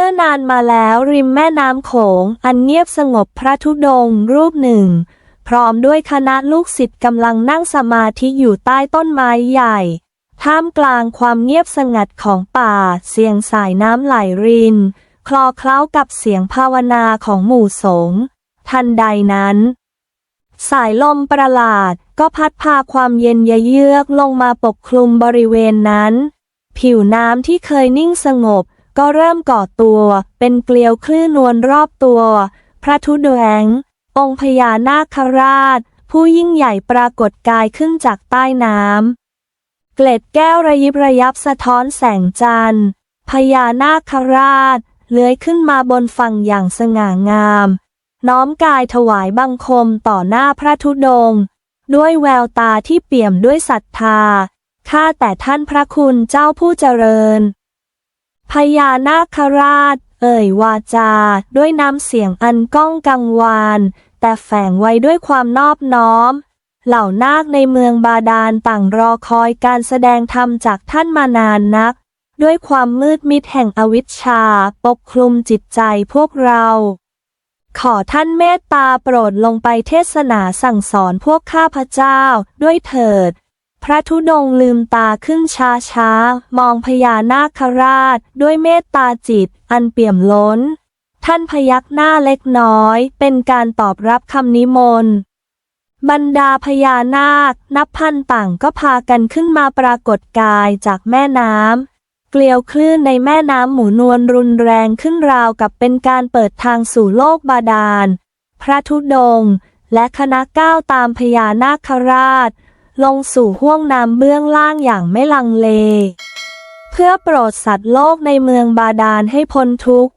มื่อนานมาแล้วริมแม่น้ำโขง อันเงียบสงบพระธุดงค์รูปหนึ่ง พร้อมด้วยคณะลูกศิษย์กำลังนั่งสมาธิอยู่ใต้ต้นไม้ใหญ่ ท่ามกลางความเงียบสงัดของป่า เสียงสายน้ำไหลริน คลอเคล้ากับเสียงภาวนาของหมู่สงฆ์ทันใดนั้น สายลมประหลาดก็พัดพาความเย็นเยือกลงมาปกคลุมบริเวณนั้น ผิวน้ำที่เคยนิ่งสงบ ก็เริ่มก่อตัว เป็นเกลียวคลื่นนวลรอบตัว พระธุดงค์องค์พญานาคราช ผู้ยิ่งใหญ่ปรากฏกายขึ้นจากใต้น้ำเกล็ดแก้วระยิบระยับสะท้อนแสงจันทร์พญานาคราช เลื้อยขึ้นมาบนฝั่งอย่างสง่างาม น้อมกายถวายบังคมต่อหน้าพระธุดงค์ด้วยแววตาที่เปี่ยมด้วยศรัทธา ข้าแต่ท่านพระคุณเจ้าผู้เจริญ พญานาคราช เอ่ยวาจา ด้วยน้ำเสียงอันก้องกังวาน แต่แฝงไว้ด้วยความนอบน้อม เหล่านาคในเมืองบาดาลต่างรอคอยการแสดงธรรมจากท่านมานานนัก ด้วยความมืดมิดแห่งอวิชชา ปกคลุมจิตใจพวกเรา ขอท่านเมตตาโปรดลงไปเทศนาสั่งสอนพวกข้าพเจ้าด้วยเถิด พระธุดงลืมตาขึ้นช้าช้ามองพญานาคราชด้วยเมตตาจิตอันเปี่ยมล้น ท่านพยักหน้าเล็กน้อย เป็นการตอบรับคำนิมนต์ บรรดาพญานาค นับพันต่างก็พากันขึ้นมาปรากฏกายจากแม่น้ำเกลียวคลื่นในแม่น้ำหมูนวลรุนแรงขึ้นราวกับเป็นการเปิดทางสู่โลกบาดาล พระธุดง และคณะก้าวตามพญานาคราช ลงสู่ห้วงน้ำเบื้องล่างอย่างไม่ลังเล เพื่อโปรดสัตว์โลกในเมืองบาดาลให้พ้นทุกข์